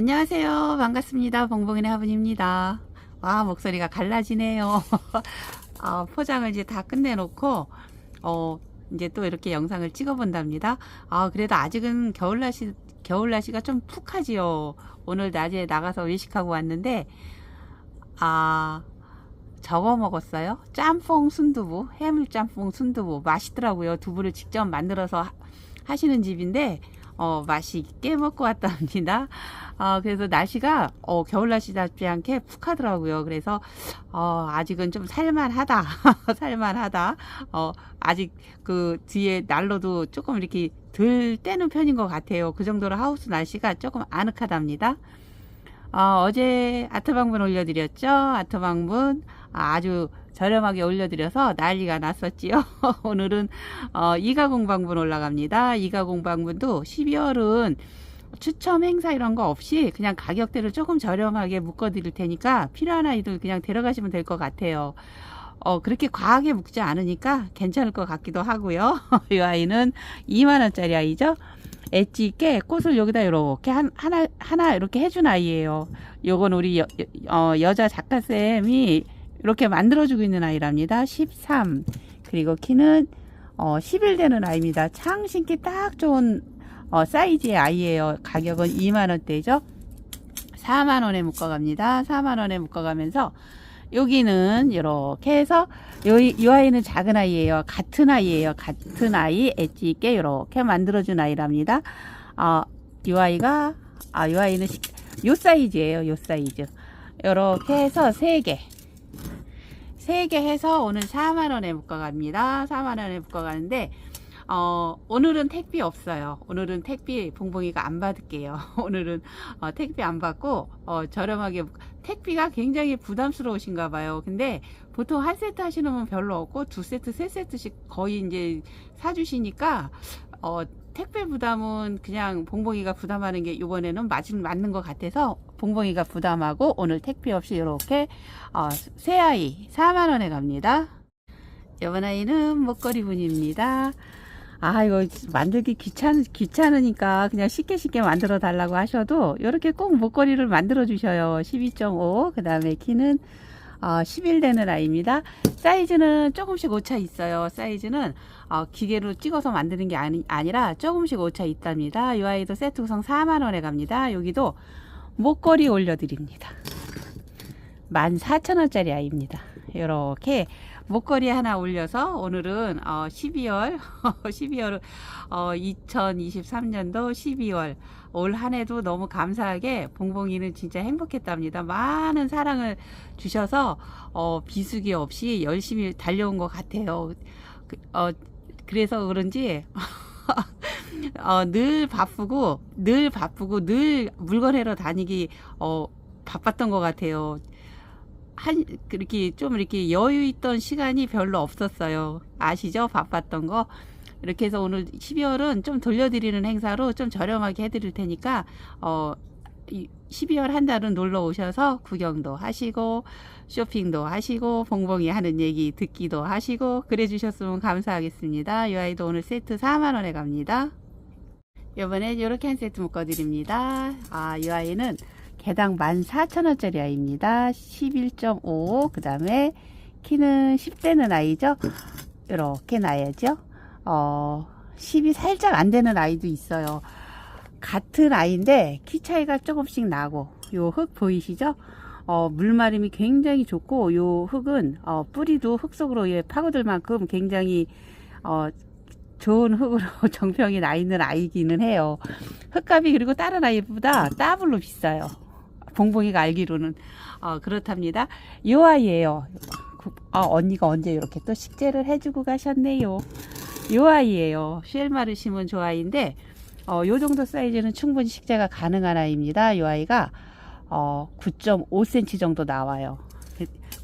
안녕하세요. 반갑습니다. 봉봉이네 화분입니다. 와, 목소리가 갈라지네요. 아, 포장을 이제 다 끝내놓고, 어, 이제 또 이렇게 영상을 찍어본답니다. 아, 그래도 아직은 겨울 날씨, 겨울 날씨가 좀 푹하지요. 오늘 낮에 나가서 외식하고 왔는데, 아, 저거 먹었어요. 짬뽕 순두부, 해물 짬뽕 순두부. 맛있더라고요. 두부를 직접 만들어서 하- 하시는 집인데, 어, 맛있게 먹고 왔답니다. 어, 그래서 날씨가, 어, 겨울 날씨답지 않게 푹 하더라고요. 그래서, 어, 아직은 좀 살만하다. 살만하다. 어, 아직 그 뒤에 난로도 조금 이렇게 덜 떼는 편인 것 같아요. 그 정도로 하우스 날씨가 조금 아늑하답니다. 어, 어제 아트 방문 올려드렸죠. 아트 방문 아, 아주 저렴하게 올려드려서 난리가 났었지요. 오늘은 어, 이가공방분 올라갑니다. 이가공방분도 12월은 추첨 행사 이런 거 없이 그냥 가격대를 조금 저렴하게 묶어 드릴 테니까 필요한 아이들 그냥 데려가시면 될 것 같아요. 어, 그렇게 과하게 묶지 않으니까 괜찮을 것 같기도 하고요. 이 아이는 2만원짜리 아이죠. 엣지 있게 꽃을 여기다 이렇게 한, 하나, 하나 이렇게 해준 아이예요. 요건 우리 여, 여- 어, 여자 작가쌤이 이렇게 만들어주고 있는 아이랍니다. 13. 그리고 키는 어, 10일 되는 아이입니다. 창 신기 딱 좋은 어, 사이즈의 아이예요. 가격은 2만원대죠. 4만원에 묶어갑니다. 4만원에 묶어가면서 여기는 이렇게 해서 요, 이 아이는 작은 아이예요. 같은 아이예요. 같은 아이 엣지 있게 이렇게 만들어준 아이랍니다. 아, 이 아이가 아, 이 아이는 시- 요 사이즈예요. 요 사이즈. 이렇게 해서 3개. 3개 해서 오늘 4만원에 묶어갑니다. 4만원에 묶어가는데, 어, 오늘은 택비 없어요. 오늘은 택비 봉봉이가 안 받을게요. 오늘은 어, 택비 안 받고, 어, 저렴하게, 묶- 택비가 굉장히 부담스러우신가 봐요. 근데 보통 한 세트 하시는 분 별로 없고, 두 세트, 세 세트씩 거의 이제 사주시니까, 어, 택배 부담은 그냥 봉봉이가 부담하는 게 이번에는 맞은, 맞는 것 같아서 봉봉이가 부담하고 오늘 택배 없이 이렇게 어, 새 아이 4만 원에 갑니다. 이번 아이는 목걸이 분입니다. 아 이거 만들기 귀찮 귀찮으니까 그냥 쉽게 쉽게 만들어 달라고 하셔도 이렇게 꼭 목걸이를 만들어 주셔요. 12.5 그 다음에 키는 어, 10일 되는 아이입니다. 사이즈는 조금씩 오차 있어요. 사이즈는 어, 기계로 찍어서 만드는 게 아니, 아니라 조금씩 오차 있답니다. 이 아이도 세트 구성 4만원에 갑니다. 여기도 목걸이 올려드립니다. 14,000원짜리 아이입니다. 이렇게 목걸이 하나 올려서 오늘은 어, 12월 12월 어, 2023년도 12월 올 한해도 너무 감사하게 봉봉이는 진짜 행복했답니다. 많은 사랑을 주셔서 어, 비수기 없이 열심히 달려온 것 같아요. 그, 어, 그래서 그런지 어, 늘 바쁘고 늘 바쁘고 늘 물건 해러 다니기 어, 바빴던 것 같아요. 한 그렇게 좀 이렇게 여유 있던 시간이 별로 없었어요. 아시죠? 바빴던 거. 이렇게 해서 오늘 12월은 좀 돌려드리는 행사로 좀 저렴하게 해드릴 테니까 어, 이 12월 한 달은 놀러 오셔서 구경도 하시고 쇼핑도 하시고 봉봉이 하는 얘기 듣기도 하시고 그래 주셨으면 감사하겠습니다. 이 아이도 오늘 세트 4만 원에 갑니다. 이번에 이렇게 한 세트 묶어드립니다. 아, 이 아이는 개당 14,000원짜리 아이입니다. 11.5. 그 다음에 키는 10대는 아이죠. 이렇게 나야죠. 어, 10이 살짝 안 되는 아이도 있어요. 같은 아이인데 키 차이가 조금씩 나고 요 흙 보이시죠? 어, 물마름이 굉장히 좋고 요 흙은 어, 뿌리도 흙 속으로 예, 파고들 만큼 굉장히 어, 좋은 흙으로 정평이 나 있는 아이기는 해요. 흙값이 그리고 다른 아이보다 더블로 비싸요. 봉봉이가 알기로는 어, 그렇답니다. 요 아이예요. 그- 아, 언니가 언제 이렇게 또 식재를 해주고 가셨네요. 요 아이예요. 쉘마르 심은 조 아이인데 어, 요 정도 사이즈는 충분히 식재가 가능한 아이입니다. 요 아이가 어, 9.5cm 정도 나와요.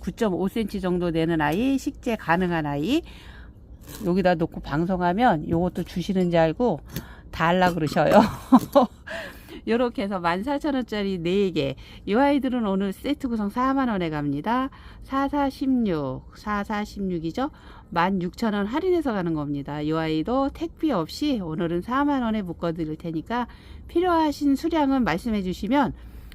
9.5cm 정도 되는 아이, 식재 가능한 아이. 여기다 놓고 방송하면 요것도 주시는 줄 알고 달라 그러셔요. 요렇게 해서 14,000원짜리 4개. 이 아이들은 오늘 세트 구성 4만원에 갑니다. 4416, 4416이죠? 16,000원 할인해서 가는 겁니다. 이 아이도 택비 없이 오늘은 4만원에 묶어 드릴 테니까 필요하신 수량은 말씀해 주시면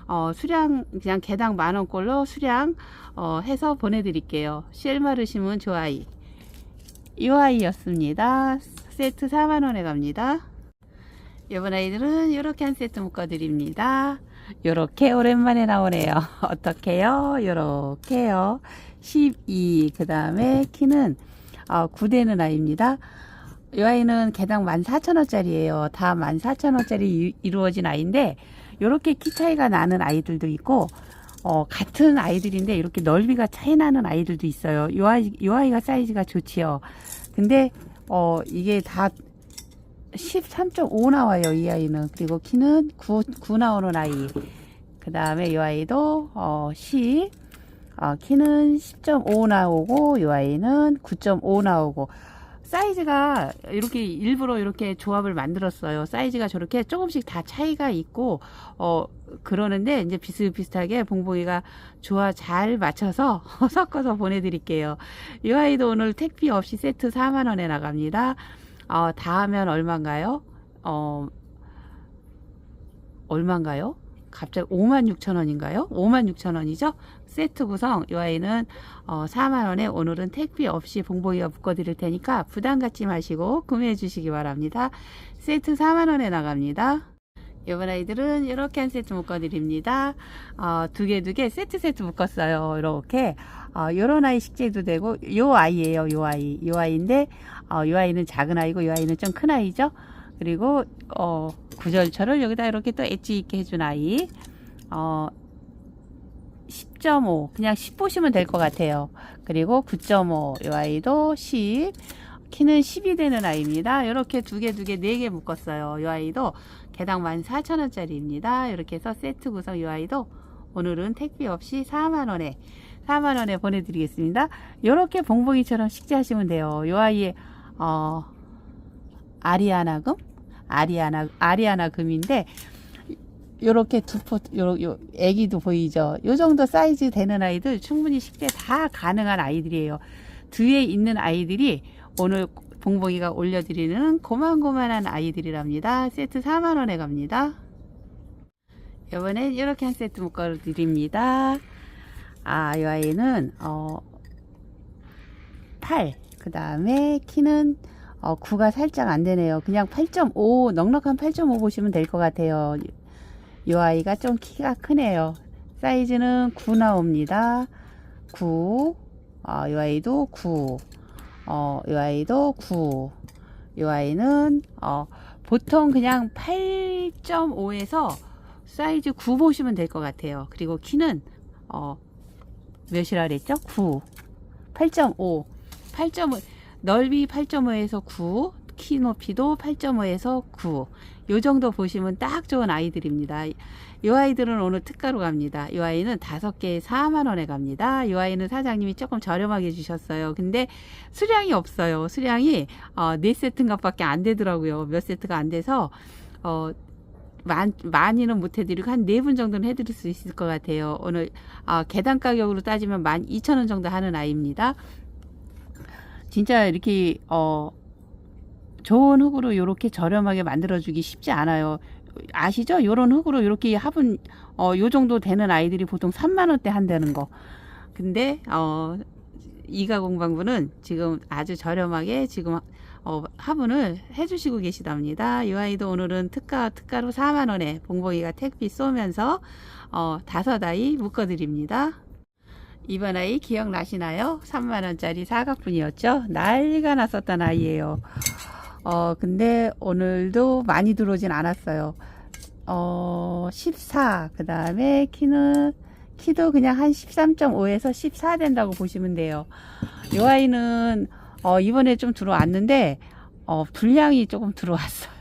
어, 수량 그냥 개당 만원꼴로 수량 어, 해서 보내드릴게요. 실마르시면 좋아이. 이 아이였습니다. 세트 4만원에 갑니다. 이번 아이들은 이렇게 한 세트 묶어 드립니다. 요렇게 오랜만에 나오네요. 어떻게요? 요렇게요. 12. 그 다음에 키는 어, 9되는 아이입니다. 이 아이는 개당 14,000원짜리예요. 다 14,000원짜리 이루어진 아이인데 요렇게 키 차이가 나는 아이들도 있고 어, 같은 아이들인데 이렇게 넓이가 차이 나는 아이들도 있어요. 요 아이, 요 아이가 사이즈가 좋지요. 근데 어, 이게 다 13.5 나와요, 이 아이는. 그리고 키는 9, 9 나오는 아이. 그 다음에 이 아이도, 어, 10. 어, 키는 10.5 나오고, 이 아이는 9.5 나오고. 사이즈가 이렇게 일부러 이렇게 조합을 만들었어요. 사이즈가 저렇게 조금씩 다 차이가 있고, 어, 그러는데 이제 비슷비슷하게 봉봉이가 조화 잘 맞춰서 섞어서 보내드릴게요. 이 아이도 오늘 택비 없이 세트 4만 원에 나갑니다. 어, 다 하면 얼마인가요? 어, 얼마인가요? 갑자기 56,000원인가요? 56,000원이죠? 세트 구성, 이 아이는 어, 4만원에 오늘은 택비 없이 봉봉이가 묶어드릴 테니까 부담 갖지 마시고 구매해 주시기 바랍니다. 세트 4만원에 나갑니다. 이번 아이들은 이렇게 한 세트 묶어드립니다. 어, 두 개, 두 개, 세트, 세트 묶었어요. 이렇게. 어, 요런 아이 식재도 되고, 요 아이예요. 요 아이. 요 아이인데, 어, 요 아이는 작은 아이고, 요 아이는 좀 큰 아이죠. 그리고, 어, 구절철을 여기다 이렇게 또 엣지 있게 해준 아이. 어, 10.5. 그냥 10 보시면 될 것 같아요. 그리고 9.5. 요 아이도 10. 키는 10이 되는 아이입니다. 이렇게 두 개, 두 개, 네 개 묶었어요. 이 아이도 개당 14,000원짜리입니다. 이렇게 해서 세트 구성 이 아이도 오늘은 택비 없이 4만원에 4만원에 보내드리겠습니다. 이렇게 봉봉이처럼 식재하시면 돼요. 이 아이의 어, 아리아나금? 아리아나, 아리아나 금인데 요렇게 두 포, 요, 요, 애기도 보이죠? 요 정도 사이즈 되는 아이들 충분히 식재 다 가능한 아이들이에요. 뒤에 있는 아이들이 오늘 봉봉이가 올려드리는 고만고만한 아이들이랍니다. 세트 4만원에 갑니다. 이번엔 이렇게 한 세트 묶어 드립니다. 아, 이 아이는, 어, 8. 그 다음에 키는, 어, 9가 살짝 안 되네요. 그냥 8.5, 넉넉한 8.5 보시면 될 것 같아요. 이 아이가 좀 키가 크네요. 사이즈는 9 나옵니다. 9. 어, 이 아이도 9. 어, 이 아이도 9. 이 아이는, 어, 보통 그냥 8.5에서 사이즈 9 보시면 될 것 같아요. 그리고 키는, 어, 몇이라 그랬죠? 9. 8.5. 8.5. 넓이 8.5에서 9. 키 높이도 8.5에서 9. 요 정도 보시면 딱 좋은 아이들입니다. 이 아이들은 오늘 특가로 갑니다. 이 아이는 다섯 개에 4만원에 갑니다. 이 아이는 사장님이 조금 저렴하게 주셨어요. 근데 수량이 없어요. 수량이 어, 4세트인가 밖에 안 되더라고요. 몇 세트가 안 돼서 어, 많, 많이는 못 해드리고 한 네 분 정도는 해드릴 수 있을 것 같아요. 오늘 어, 계단 가격으로 따지면 12,000원 정도 하는 아이입니다. 진짜 이렇게 어, 좋은 흙으로 이렇게 저렴하게 만들어주기 쉽지 않아요. 아시죠? 요런 흙으로 이렇게 화분, 어, 요 정도 되는 아이들이 보통 3만 원대 한다는 거. 근데, 어, 이가 공방부는 지금 아주 저렴하게 지금, 어, 화분을 해주시고 계시답니다. 이 아이도 오늘은 특가, 특가로 4만 원에 봉봉이가 택비 쏘면서, 어, 다섯 아이 묶어드립니다. 이번 아이 기억나시나요? 3만원짜리 사각분이었죠? 난리가 났었던 아이예요. 어, 근데 오늘도 많이 들어오진 않았어요. 어, 14. 그 다음에 키는, 키도 그냥 한 13.5에서 14 된다고 보시면 돼요. 이 아이는, 어, 이번에 좀 들어왔는데, 어, 분량이 조금 들어왔어요.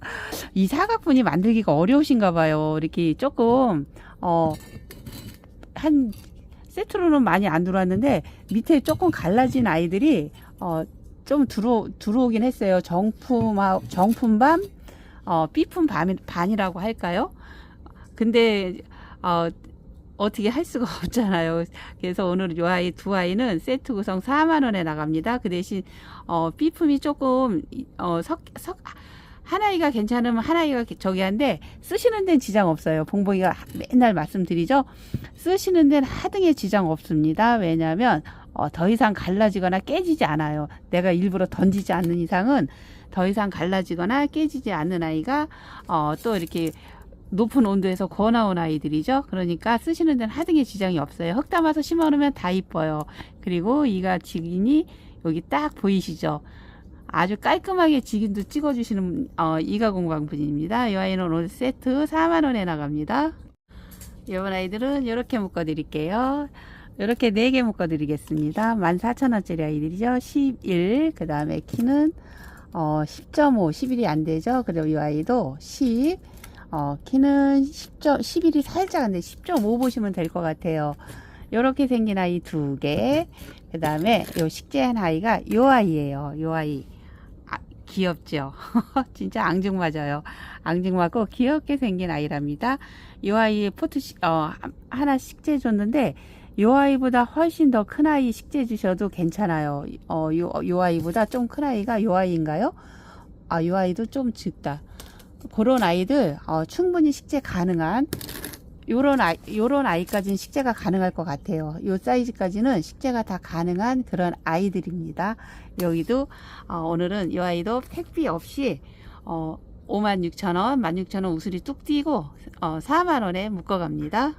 이 사각분이 만들기가 어려우신가 봐요. 이렇게 조금, 어, 한, 세트로는 많이 안 들어왔는데, 밑에 조금 갈라진 아이들이, 어, 좀 들어, 들어오긴 했어요. 정품, 정품밤, 어, B품 반, 반이라고 할까요? 근데 어, 어떻게 할 수가 없잖아요. 그래서 오늘 이 아이 두 아이는 세트 구성 4만 원에 나갑니다. 그 대신 어, B품이 조금 어, 석, 석, 한 아이가 괜찮으면 한 아이가 저기 한데 쓰시는 데는 지장 없어요. 봉봉이가 맨날 말씀드리죠. 쓰시는 데는 하등의 지장 없습니다. 왜냐하면 어, 더 이상 갈라지거나 깨지지 않아요. 내가 일부러 던지지 않는 이상은 더 이상 갈라지거나 깨지지 않는 아이가 어, 또 이렇게 높은 온도에서 구워 나온 아이들이죠. 그러니까 쓰시는 데는 하등의 지장이 없어요. 흙 담아서 심어 놓으면 다 이뻐요. 그리고 이가 직인이 여기 딱 보이시죠? 아주 깔끔하게 직인도 찍어주시는 어, 이가 공방분입니다. 이 아이는 오늘 세트 4만 원에 나갑니다. 이번 아이들은 이렇게 묶어 드릴게요. 이렇게 4개 묶어 드리겠습니다. 14,000원짜리 아이들이죠. 11, 그 다음에 키는 어, 10.5, 11이 안 되죠. 그리고 이 아이도 10, 어, 키는 10점, 11이 살짝 안 돼. 10.5 보시면 될 것 같아요. 요렇게 생긴 아이 두 개. 그 다음에 요 식재한 아이가 요 아이예요. 요 아이. 아, 귀엽죠? 진짜 앙증 맞아요. 앙증 맞고 귀엽게 생긴 아이랍니다. 요 아이 포트, 시- 어, 하나 식재 줬는데 요 아이보다 훨씬 더 큰 아이 식재 주셔도 괜찮아요. 어, 요, 요 아이보다 좀 큰 아이가 요 아이인가요? 아, 요 아이도 좀 작다. 그런 아이들 어, 충분히 식재 가능한 요런 아이 요런 아이까지는 식재가 가능할 것 같아요. 요 사이즈까지는 식재가 다 가능한 그런 아이들입니다. 여기도 어, 오늘은 이 아이도 택비 없이 어, 56,000원, 16,000원 우수리 뚝 띄고 어, 4만 원에 묶어 갑니다.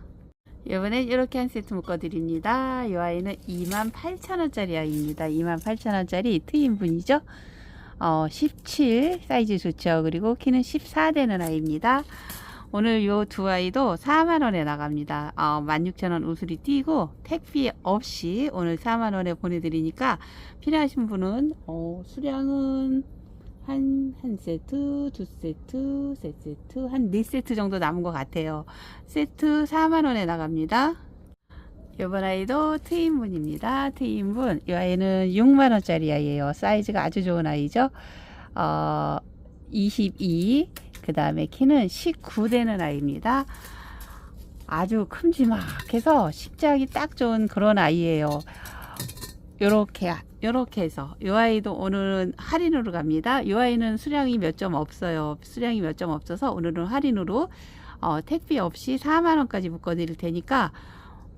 이번엔 이렇게 한 세트 묶어 드립니다. 이 아이는 28,000원짜리 아이입니다. 28,000원짜리 트윈분이죠. 어, 17 사이즈 좋죠. 그리고 키는 14 되는 아이입니다. 오늘 요 두 아이도 4만원에 나갑니다. 어, 16,000원 우수리 띄고 택비 없이 오늘 4만원에 보내드리니까 필요하신 분은 어, 수량은 한, 한 세트, 두 세트, 세 세트, 한 네 세트 정도 남은 것 같아요. 세트 4만원에 나갑니다. 이번 아이도 트윈분입니다. 트윈분. 이 아이는 6만원짜리 아이예요. 사이즈가 아주 좋은 아이죠. 어, 22. 그 다음에 키는 19 되는 아이입니다. 아주 큼지막해서 식재하기 딱 좋은 그런 아이예요. 요렇게, 요렇게 해서. 이 아이도 오늘은 할인으로 갑니다. 이 아이는 수량이 몇 점 없어요. 수량이 몇 점 없어서 오늘은 할인으로 어, 택비 없이 4만원까지 묶어 드릴 테니까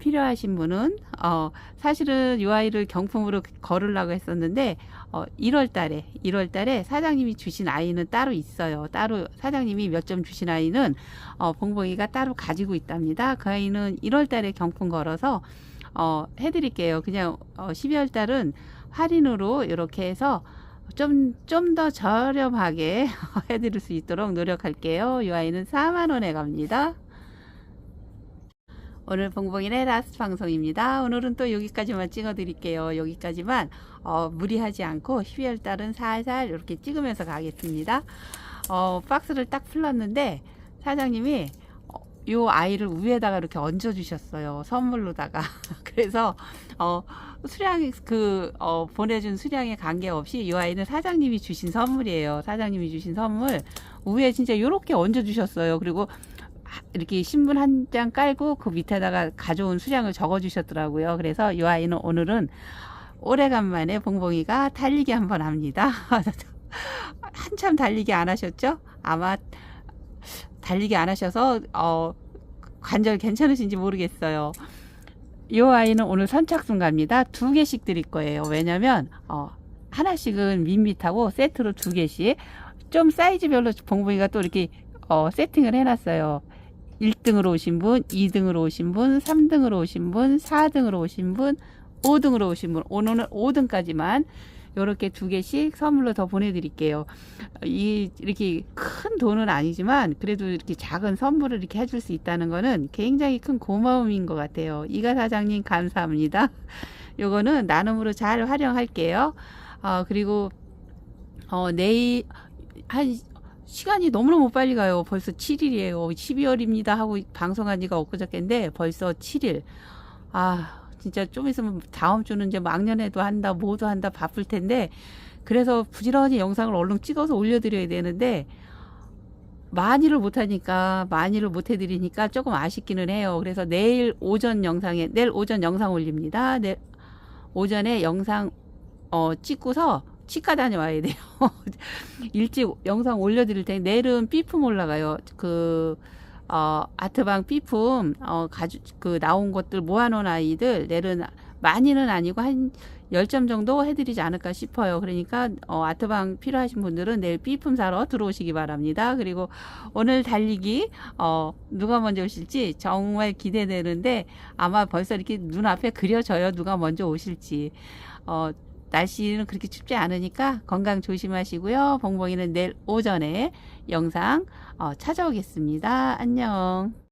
필요하신 분은 어 사실은 이 아이를 경품으로 걸으려고 했었는데 어 1월 달에 1월 달에 사장님이 주신 아이는 따로 있어요. 따로 사장님이 몇 점 주신 아이는 어 봉봉이가 따로 가지고 있답니다. 그 아이는 1월 달에 경품 걸어서 어 해 드릴게요. 그냥 어 12월 달은 할인으로 이렇게 해서 좀 좀 더 저렴하게 해드릴 수 있도록 노력할게요. 이 아이는 4만 원에 갑니다. 오늘 봉봉이네 라스트 방송입니다. 오늘은 또 여기까지만 찍어 드릴게요. 여기까지만 어, 무리하지 않고 12월 달은 살살 이렇게 찍으면서 가겠습니다. 어, 박스를 딱 풀렀는데 사장님이 어, 요 아이를 위에다가 이렇게 얹어 주셨어요. 선물로다가. 그래서 어, 수량 그 어, 보내준 수량에 관계없이 이 아이는 사장님이 주신 선물이에요. 사장님이 주신 선물 위에 진짜 요렇게 얹어 주셨어요. 그리고 이렇게 신문 한 장 깔고 그 밑에다가 가져온 수량을 적어 주셨더라고요. 그래서 이 아이는 오늘은 오래간만에 봉봉이가 달리기 한번 합니다. 한참 달리기 안 하셨죠? 아마 달리기 안 하셔서 어, 관절 괜찮으신지 모르겠어요. 이 아이는 오늘 선착순 갑니다. 두 개씩 드릴 거예요. 왜냐면 어, 하나씩은 밋밋하고 세트로 두 개씩 좀 사이즈별로 봉봉이가 또 이렇게 어, 세팅을 해놨어요. 1등으로 오신 분, 2등으로 오신 분, 3등으로 오신 분, 4등으로 오신 분, 5등으로 오신 분. 오늘은 5등까지만 이렇게 두 개씩 선물로 더 보내드릴게요. 이 이렇게 큰 돈은 아니지만 그래도 이렇게 작은 선물을 이렇게 해줄 수 있다는 거는 굉장히 큰 고마움인 것 같아요. 이가 사장님 감사합니다. 요거는 나눔으로 잘 활용할게요. 어, 그리고 어, 내일 한 시간이 너무너무 빨리 가요. 벌써 7일이에요. 12월입니다 하고 방송한 지가 엊그저께인데 벌써 7일. 아, 진짜 좀 있으면 다음 주는 이제 막년에도 한다, 뭐도 한다, 바쁠 텐데 그래서 부지런히 영상을 얼른 찍어서 올려드려야 되는데 많이를 못하니까 많이를 못해드리니까 조금 아쉽기는 해요. 그래서 내일 오전 영상에 내일 오전 영상 올립니다. 내일 오전에 영상 어, 찍고서 치과 다녀와야 돼요. 일찍 영상 올려드릴 테니 내일은 삐품 올라가요. 그 어, 아트방 삐품 어, 가주 그 나온 것들 모아놓은 아이들 내일은 많이는 아니고 한 10점 정도 해드리지 않을까 싶어요. 그러니까 어, 아트방 필요하신 분들은 내일 삐품 사러 들어오시기 바랍니다. 그리고 오늘 달리기 어, 누가 먼저 오실지 정말 기대되는데 아마 벌써 이렇게 눈앞에 그려져요. 누가 먼저 오실지. 어, 날씨는 그렇게 춥지 않으니까 건강 조심하시고요. 봉봉이는 내일 오전에 영상 어, 찾아오겠습니다. 안녕.